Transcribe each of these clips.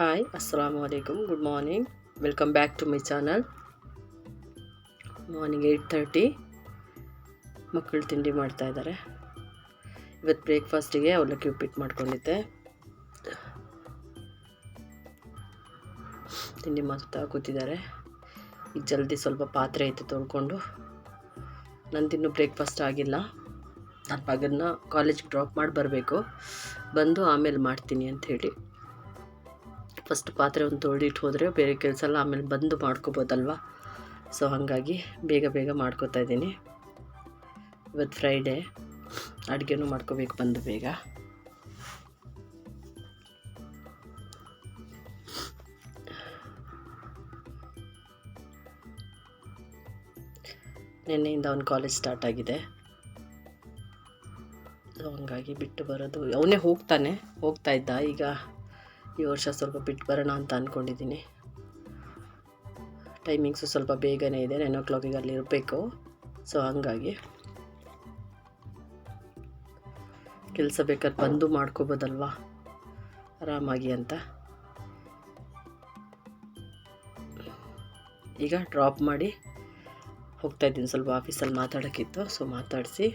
Hi ಅಸ್ಸಲಾಮು ಅಲೈಕುಮ್ good morning welcome back to my channel morning eight thirty ಮಕ್ಕಳು ತಿಂಡಿ ಮಾಡ್ತಾ ಇದ್ದಾರೆ ಇವತ್ತು ಬ್ರೇಕ್ಫಾಸ್ಟಿಗೆ ಅವಲಕ್ಕಿ ಉಪ್ಪಿಟ್ಟು ಮಾಡ್ಕೊಂಡಿದ್ದೆ. ತಿಂಡಿ ಮಾಡ್ತಾ ಕೂತಿದ್ದಾರೆ. ಈಗ ಜಲ್ದಿ ಸ್ವಲ್ಪ ಪಾತ್ರೆ ಐತೆ ತೊಳ್ಕೊಂಡು. ನಂದಿನ್ನೂ ಬ್ರೇಕ್ಫಾಸ್ಟ್ ಆಗಿಲ್ಲ. ನನ್ನ ಮಗನ್ನ ಕಾಲೇಜ್ಗೆ ಡ್ರಾಪ್ ಮಾಡಿ ಬರಬೇಕು. ಬಂದು ಆಮೇಲೆ ಮಾಡ್ತೀನಿ ಅಂತ ಹೇಳಿ. ಫಸ್ಟ್ ಪಾತ್ರೆ ಒಂದು ತೊಳೆದಿಟ್ಟು ಹೋದರೆ ಬೇರೆ ಕೆಲಸ ಎಲ್ಲ ಆಮೇಲೆ ಬಂದು ಮಾಡ್ಕೋಬೋದಲ್ವ? ಸೊ ಹಾಗಾಗಿ ಬೇಗ ಬೇಗ ಮಾಡ್ಕೋತಾ ಇದ್ದೀನಿ. ಇವತ್ತು ಫ್ರೈಡೇ ಅಡುಗೆನೂ ಮಾಡ್ಕೋಬೇಕು ಬಂದು ಬೇಗ. ನಿನ್ನೆಯಿಂದ ಅವ್ನು ಕಾಲೇಜ್ ಸ್ಟಾರ್ಟ್ ಆಗಿದೆ. ಸೊ ಹಂಗಾಗಿ ಬಿಟ್ಟು ಬರೋದು. ಅವನೇ ಹೋಗ್ತಾನೆ, ಹೋಗ್ತಾ ಇದ್ದ. ಈಗ ಈ ವರ್ಷ ಸ್ವಲ್ಪ ಬಿಟ್ಟು ಬರೋಣ ಅಂತ ಅಂದ್ಕೊಂಡಿದ್ದೀನಿ ಟೈಮಿಂಗ್ಸು ಸ್ವಲ್ಪ ಬೇಗನೆ ಇದೆ, ನೈನ್ ಓ ಕ್ಲಾಕಿಗೆ ಅಲ್ಲಿ ಇರಬೇಕು. ಸೊ, ಹಂಗಾಗಿ. ಕೆಲಸ ಬೇಕಾದ್ರೆ ಬಂದು ಮಾಡ್ಕೋಬೋದಲ್ವಾ? ಆರಾಮಾಗಿ ಅಂತ. ಈಗ ಡ್ರಾಪ್ ಮಾಡಿ ಹೋಗ್ತಾ ಇದ್ದೀನಿ, ಸ್ವಲ್ಪ ಆಫೀಸಲ್ಲಿ ಮಾತಾಡೋಕ್ಕಿತ್ತು. ಸೊ, ಮಾತಾಡಿಸಿ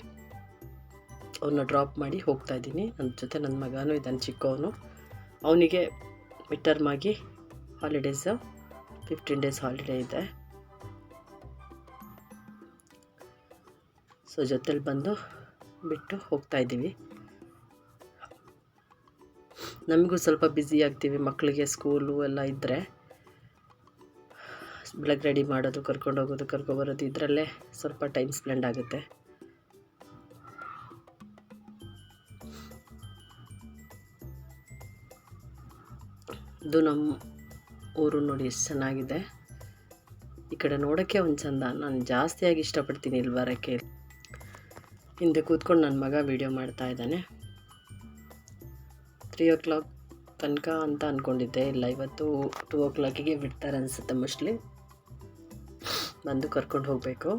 ಅವನ್ನ ಡ್ರಾಪ್ ಮಾಡಿ ಹೋಗ್ತಾ ಇದ್ದೀನಿ. ನನ್ನ ಜೊತೆ ನನ್ನ ಮಗನೂ ಇದ್ದಾನೆ, ಚಿಕ್ಕವನು. ಅವನಿಗೆ ಮಿಡ್ ಟರ್ಮ್ ಆಗಿ ಹಾಲಿಡೇಸು ಫಿಫ್ಟೀನ್ ಡೇಸ್ ಹಾಲಿಡೇ ಇದೆ. ಸೊ ಜೊತೇಲಿ ಬಂದು ಬಿಟ್ಟು ಹೋಗ್ತಾ ಇದ್ದೀವಿ. ನಮಗೂ ಸ್ವಲ್ಪ ಬ್ಯುಸಿ ಆಗ್ತೀವಿ ಮಕ್ಕಳಿಗೆ ಸ್ಕೂಲು ಎಲ್ಲ ಇದ್ದರೆ ಬೆಳಗ್ಗೆ ರೆಡಿ ಮಾಡೋದು, ಕರ್ಕೊಂಡು ಹೋಗೋದು ಕರ್ಕೊಬರೋದು ಇದರಲ್ಲೇ ಸ್ವಲ್ಪ ಟೈಮ್ ಸ್ಪೆಂಡ್ ಆಗುತ್ತೆ. ಇದು ನಮ್ಮ ಊರು ನೋಡಿ ಎಷ್ಟು ಚೆನ್ನಾಗಿದೆ. ಈ ಕಡೆ ನೋಡೋಕ್ಕೆ ಒಂದು ಚಂದ. ನಾನು ಜಾಸ್ತಿಯಾಗಿ ಇಷ್ಟಪಡ್ತೀನಿ ಇಲ್ಲಿ ಬರೋಕ್ಕೆ. ಹಿಂದೆ ಕೂತ್ಕೊಂಡು ನನ್ನ ಮಗ ವೀಡಿಯೋ ಮಾಡ್ತಾ ಇದ್ದಾನೆ. ತ್ರೀ ಓ ಕ್ಲಾಕ್ ತನಕ ಅಂತ ಅಂದ್ಕೊಂಡಿದ್ದೆ ಇಲ್ಲ, ಇವತ್ತು ಟೂ ಓ ಕ್ಲಾಕಿಗೆ ಬಿಡ್ತಾರೆ ಅನಿಸುತ್ತೆ ಮೋಸ್ಟ್ಲಿ ಬಂದು ಕರ್ಕೊಂಡು ಹೋಗಬೇಕು.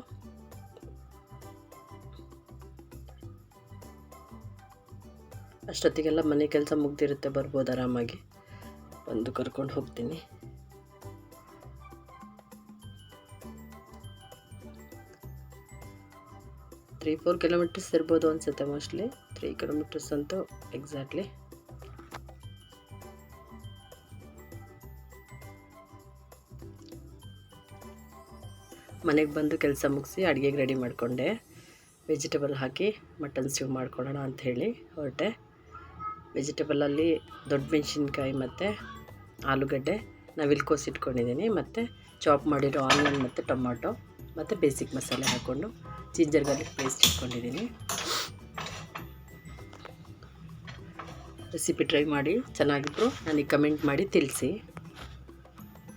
ಅಷ್ಟೊತ್ತಿಗೆಲ್ಲ ಮನೆ ಕೆಲಸ ಮುಗ್ದಿರುತ್ತೆ. ಬರ್ಬೋದು ಆರಾಮಾಗಿ. ಬಂದು ಕರ್ಕೊಂಡು ಹೋಗ್ತೀನಿ. ತ್ರೀ ಫೋರ್ ಕಿಲೋಮೀಟರ್ಸ್ ಇರ್ಬೋದು ಅನಿಸುತ್ತೆ ಮೋಸ್ಟ್ಲಿ ತ್ರೀ ಕಿಲೋಮೀಟರ್ಸ್ ಅಂತೂ ಎಕ್ಸಾಕ್ಟ್ಲಿ ಮನೆಗೆ ಬಂದು ಕೆಲಸ ಮುಗಿಸಿ ಅಡುಗೆಗೆ ರೆಡಿ ಮಾಡಿಕೊಂಡೆ. ವೆಜಿಟೇಬಲ್ ಹಾಕಿ ಮಟನ್ ಸ್ಟೀವ್ ಮಾಡ್ಕೊಳ್ಳೋಣ ಹೇಳಿ ಹೊರಟೆ. ವೆಜಿಟೇಬಲಲ್ಲಿ ದೊಡ್ಡ ಮೆಣಸಿನ್ಕಾಯಿ ಮತ್ತು ಆಲೂಗಡ್ಡೆ ನವಿಲ್ಕೋಸ್ ಇಟ್ಕೊಂಡಿದ್ದೀನಿ ಮತ್ತು ಚಾಪ್ ಮಾಡಿರೋ ಆನಿಯನ್ ಮತ್ತು ಟೊಮಾಟೊ ಮತ್ತು ಬೇಸಿಕ್ ಮಸಾಲೆ ಹಾಕ್ಕೊಂಡು ಜಿಂಜರ್ ಗಾರ್ಲಿಕ್ ಪೇಸ್ಟ್ ಇಟ್ಕೊಂಡಿದ್ದೀನಿ ರೆಸಿಪಿ ಟ್ರೈ ಮಾಡಿ, ಚೆನ್ನಾಗಿದ್ರು. ನನಗೆ ಕಮೆಂಟ್ ಮಾಡಿ ತಿಳಿಸಿ.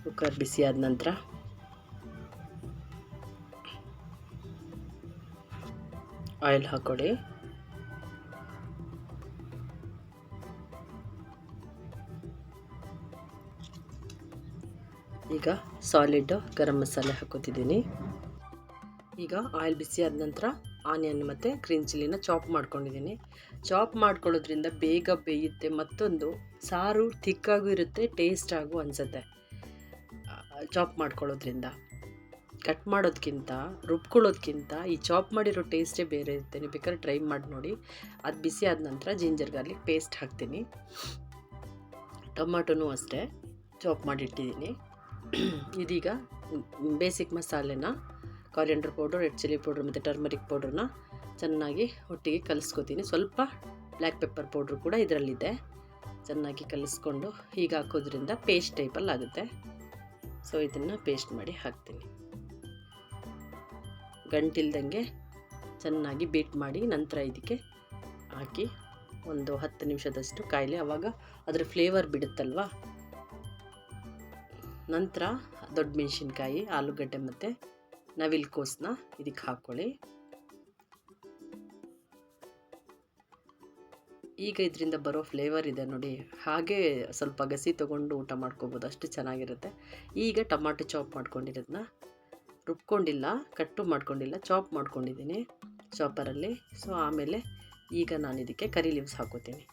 ಕುಕ್ಕರ್ ಬಿಸಿ ಆದ ನಂತರ. ಆಯಿಲ್ ಹಾಕ್ಕೊಡಿ ಈಗ ಸಾಲಿಡ್ ಗರಂ ಮಸಾಲೆ ಹಾಕೋತಿದ್ದೀನಿ. ಈಗ ಆಯಿಲ್ ಬಿಸಿ ಆದ ನಂತರ ಆನಿಯನ್ ಮತ್ತು ಗ್ರೀನ್ ಚಿಲ್ಲಿನ ಚಾಪ್ ಮಾಡ್ಕೊಂಡಿದ್ದೀನಿ. ಚಾಪ್ ಮಾಡ್ಕೊಳ್ಳೋದ್ರಿಂದ ಬೇಗ ಬೇಯುತ್ತೆ, ಮತ್ತೊಂದು ಸಾರು ತಿಕ್ಕಾಗೂ ಇರುತ್ತೆ ಟೇಸ್ಟಾಗೂ ಅನಿಸುತ್ತೆ. ಚಾಪ್ ಮಾಡ್ಕೊಳ್ಳೋದ್ರಿಂದ. ಕಟ್ ಮಾಡೋದಕ್ಕಿಂತ ರುಬ್ಕೊಳ್ಳೋದಕ್ಕಿಂತ ಈ ಚಾಪ್ ಮಾಡಿರೋ ಟೇಸ್ಟೇ ಬೇರೆ ಇರುತ್ತೆ. ನೀವು ಬೇಕಾದ್ರೆ ಟ್ರೈ ಮಾಡಿ ನೋಡಿ. ಅದು ಬಿಸಿ ಆದ ನಂತರ ಜಿಂಜರ್ ಗಾರ್ಲಿಕ್ ಪೇಸ್ಟ್ ಹಾಕ್ತೀನಿ. ಟೊಮಾಟೊನೂ ಅಷ್ಟೇ ಚಾಪ್ ಮಾಡಿಟ್ಟಿದ್ದೀನಿ. ಇದೀಗ ಬೇಸಿಕ್ ಮಸಾಲೆನ coriander powder red chilli powder ಮತ್ತು ಟರ್ಮರಿಕ್ ಪೌಡ್ರನ್ನ ಚೆನ್ನಾಗಿ ಒಟ್ಟಿಗೆ ಕಲಿಸ್ಕೋತೀನಿ. ಸ್ವಲ್ಪ ಬ್ಲ್ಯಾಕ್ ಪೆಪ್ಪರ್ ಪೌಡ್ರ್ ಕೂಡ ಇದರಲ್ಲಿದೆ. ಚೆನ್ನಾಗಿ ಕಲಿಸ್ಕೊಂಡು ಹೀಗೆ ಹಾಕೋದ್ರಿಂದ ಪೇಸ್ಟ್ ಟೈಪಲ್ಲಿ ಆಗುತ್ತೆ. ಸೊ ಇದನ್ನು ಪೇಸ್ಟ್ ಮಾಡಿ ಹಾಕ್ತೀನಿ. ಗಂಟಿಲ್ದಂಗೆ ಚೆನ್ನಾಗಿ ಬೀಟ್ ಮಾಡಿ ನಂತರ ಇದಕ್ಕೆ ಹಾಕಿ ಒಂದು ಹತ್ತು ನಿಮಿಷದಷ್ಟು ಕಾಯಿಲೆ. ಆವಾಗ ಅದರ ಫ್ಲೇವರ್ ಬಿಡುತ್ತಲ್ವ? ನಂತರ ದೊಡ್ಡ ಮೆಣಸಿನ್ಕಾಯಿ, ಆಲೂಗಡ್ಡೆ ಮತ್ತು ನವಿಲ್ಕೋಸನ್ನ ಇದಕ್ಕೆ ಹಾಕ್ಕೊಳ್ಳಿ ಈಗ ಇದರಿಂದ ಬರೋ ಫ್ಲೇವರ್ ಇದೆ ನೋಡಿ. ಹಾಗೆ ಸ್ವಲ್ಪ ಗಸಿ ತೊಗೊಂಡು ಊಟ ಮಾಡ್ಕೋಬೋದು, ಅಷ್ಟು ಚೆನ್ನಾಗಿರುತ್ತೆ. ಈಗ ಟೊಮಾಟೊ ಚಾಪ್ ಮಾಡ್ಕೊಂಡಿರೋದನ್ನ ರುಬ್ಕೊಂಡಿಲ್ಲ, ಕಟ್ಟು ಮಾಡ್ಕೊಂಡಿಲ್ಲ ಚಾಪ್ ಮಾಡ್ಕೊಂಡಿದ್ದೀನಿ ಚಾಪರಲ್ಲಿ ಸೊ ಆಮೇಲೆ ಈಗ ನಾನು ಇದಕ್ಕೆ ಕರಿ ಲೀವ್ಸ್ ಹಾಕೋತೀನಿ.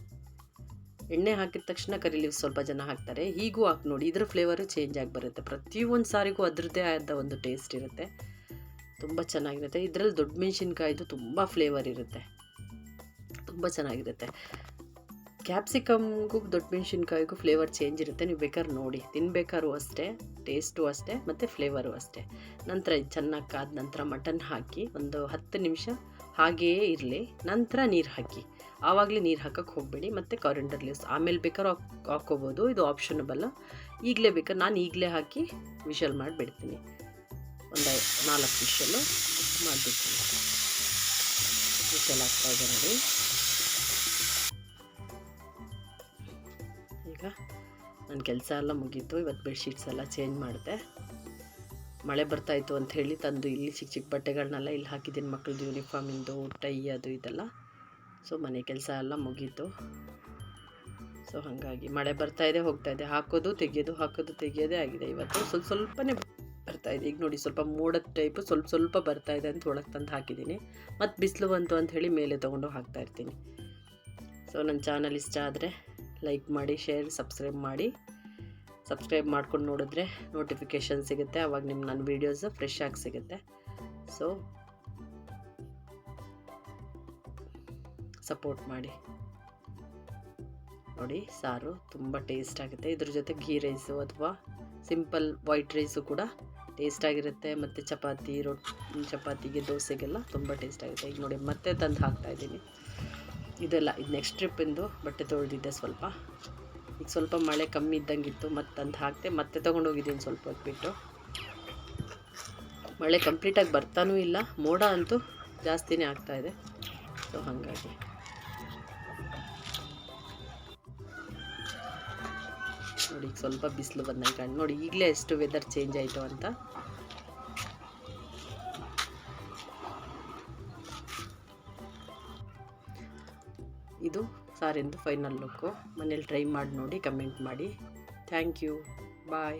ಎಣ್ಣೆ ಹಾಕಿದ ತಕ್ಷಣ ಕರಿ ಸ್ವಲ್ಪ ಜನ ಹಾಕ್ತಾರೆ. ಹೀಗೂ ಹಾಕಿ ನೋಡಿ, ಇದ್ರ ಫ್ಲೇವರು ಚೇಂಜ್ ಆಗಿ ಬರುತ್ತೆ. ಪ್ರತಿಯೊಂದು ಸಾರಿಗೂ ಅದರದ್ದೇ ಆದ ಒಂದು ಟೇಸ್ಟ್ ಇರುತ್ತೆ. ತುಂಬ ಚೆನ್ನಾಗಿರುತ್ತೆ. ಇದರಲ್ಲಿ ದೊಡ್ಡ ಮೆಣಸಿನ್ಕಾಯ್ದು ತುಂಬ ಫ್ಲೇವರ್ ಇರುತ್ತೆ. ತುಂಬ ಚೆನ್ನಾಗಿರುತ್ತೆ. ಕ್ಯಾಪ್ಸಿಕಮ್ಗೂ ದೊಡ್ಡ ಮೆಣಸಿನ್ಕಾಯಿಗೂ ಫ್ಲೇವರ್ ಚೇಂಜ್ ಇರುತ್ತೆ. ನೀವು ಬೇಕಾದ್ರೆ ನೋಡಿ. ತಿನ್ಬೇಕಾದ್ರೂ ಅಷ್ಟೇ ಟೇಸ್ಟು ಅಷ್ಟೇ, ಮತ್ತು ಫ್ಲೇವರು ಅಷ್ಟೇ. ನಂತರ ಚೆನ್ನಾಗಿ ಕಾದ ನಂತರ ಮಟನ್ ಹಾಕಿ ಒಂದು ಹತ್ತು ನಿಮಿಷ ಹಾಗೆಯೇ ಇರಲಿ. ನಂತರ ನೀರು ಹಾಕಿ. ಆವಾಗಲೇ ನೀರು ಹಾಕೋಕ್ಕೆ ಹೋಗಬೇಡಿ, ಮತ್ತು ಕಾರಿಂಡರ್ ಲೀವ್ಸ್ ಆಮೇಲೆ ಬೇಕಾದ್ರೆ ಹಾಕ್ ಹಾಕ್ಕೋಬೋದು, ಇದು ಆಪ್ಷನಬಲ್ಲ ಈಗಲೇ ಬೇಕಾದ್ರೆ ನಾನು ಈಗಲೇ ಹಾಕಿ ವಿಶಲ್ ಮಾಡಿಬಿಡ್ತೀನಿ. ಒಂದು ನಾಲ್ಕು ವಿಷಲು ಮಾಡಿಬಿಡ್ತೀನಿ. ವಿಷಲ್ ಹಾಕ್ತಾ ಇದೆ ನೋಡಿ. ಈಗ ನನ್ನ ಕೆಲಸ ಎಲ್ಲ ಮುಗೀತು ಇವತ್ತು ಬೆಡ್ಶೀಟ್ಸ್ ಎಲ್ಲ ಚೇಂಜ್ ಮಾಡಿದೆ ಮಳೆ ಬರ್ತಾಯಿತ್ತು ಅಂತ ಹೇಳಿ ತಂದು ಇಲ್ಲಿ ಚಿಕ್ಕ ಚಿಕ್ಕ ಬಟ್ಟೆಗಳನ್ನೆಲ್ಲ ಇಲ್ಲಿ ಹಾಕಿದ್ದೀನಿ ಮಕ್ಕಳದ್ದು ಯೂನಿಫಾರ್ಮಿಂದು ಟೈ ಅದು ಇದೆಲ್ಲ. ಸೊ ಮನೆ ಕೆಲಸ ಎಲ್ಲ ಮುಗೀತು. ಸೊ ಹಾಗಾಗಿ ಮಳೆ ಬರ್ತಾ ಇದೆ, ಹೋಗ್ತಾ ಇದೆ. ಹಾಕೋದು, ತೆಗೆಯೋದು, ಹಾಕೋದು, ತೆಗೆಯೋದೇ ಆಗಿದೆ. ಇವತ್ತು ಸ್ವಲ್ಪ ಸ್ವಲ್ಪನೇ ಬರ್ತಾ ಇದೆ. ಈಗ ನೋಡಿ ಸ್ವಲ್ಪ ಮೋಡದ ಟೈಪು ಸ್ವಲ್ಪ ಸ್ವಲ್ಪ ಬರ್ತಾ ಇದೆ ಅಂತ ಒಳಗೆ ತಂದು ಹಾಕಿದ್ದೀನಿ. ಮತ್ತು ಬಿಸಿಲು ಬಂತು ಹೇಳಿ ಮೇಲೆ ತೊಗೊಂಡು ಹಾಕ್ತಾ ಇರ್ತೀನಿ. ಸೊ ನನ್ನ ಚಾನಲ್ ಇಷ್ಟ ಆದರೆ ಲೈಕ್ ಮಾಡಿ ಶೇರ್ ಸಬ್ಸ್ಕ್ರೈಬ್ ಮಾಡಿ. ಸಬ್ಸ್ಕ್ರೈಬ್ ಮಾಡ್ಕೊಂಡು ನೋಡಿದ್ರೆ ನೋಟಿಫಿಕೇಷನ್ ಸಿಗುತ್ತೆ. ಅವಾಗ ನಿಮ್ಮ ನನ್ನ ವೀಡಿಯೋಸು ಫ್ರೆಶ್ ಆಗಿ ಸಿಗುತ್ತೆ. ಸೊ ಸಪೋರ್ಟ್ ಮಾಡಿ. ನೋಡಿ, ಸಾರು ತುಂಬ ಟೇಸ್ಟ್ ಆಗುತ್ತೆ. ಇದ್ರ ಜೊತೆ ಘೀ ರೈಸು ಅಥವಾ ಸಿಂಪಲ್ ವೈಟ್ ರೈಸು ಕೂಡ ಟೇಸ್ಟ್ ಆಗಿರುತ್ತೆ. ಮತ್ತು ಚಪಾತಿ, ರೊಟ್ಟಿ ಚಪಾತಿಗೆ ದೋಸೆಗೆಲ್ಲ ತುಂಬ ಟೇಸ್ಟ್ ಆಗುತ್ತೆ. ಈಗ ನೋಡಿ, ಮತ್ತೆ ತಂದು ಹಾಕ್ತಾ ಇದ್ದೀನಿ. ಇದೆಲ್ಲ, ಇದು ನೆಕ್ಸ್ಟ್ ಟ್ರಿಪ್ಪಿಂದು ಬಟ್ಟೆ ತೊಳೆದಿದ್ದೆ ಸ್ವಲ್ಪ. ಈಗ ಸ್ವಲ್ಪ ಮಳೆ ಕಮ್ಮಿ ಇದ್ದಂಗಿತ್ತು ಮತ್ತೆ ತಂದು ಹಾಕ್ತೆ ಮತ್ತೆ ತೊಗೊಂಡೋಗಿದ್ದೀನಿ ಸ್ವಲ್ಪ ಹೊತ್ಬಿಟ್ಟು ಮಳೆ ಕಂಪ್ಲೀಟಾಗಿ ಬರ್ತಾನೂ ಇಲ್ಲ, ಮೋಡ ಅಂತೂ ಜಾಸ್ತಿನೇ ಆಗ್ತಾ ಇದೆ. ಸೊ ಹಾಗಾಗಿ. ನೋಡಿ, ಸ್ವಲ್ಪ ಬಿಸಿಲು ಬಂದಂಗೆ ನೋಡಿ, ಈಗಲೇ ಎಷ್ಟು ವೆದರ್ ಚೇಂಜ್ ಆಯಿತು ಅಂತ. ಇದು ಸಾರಿಂದು ಫೈನಲ್ ಲುಕ್ಕು ಮನೇಲಿ ಟ್ರೈ ಮಾಡಿ ನೋಡಿ ಕಮೆಂಟ್ ಮಾಡಿ. Thank you bye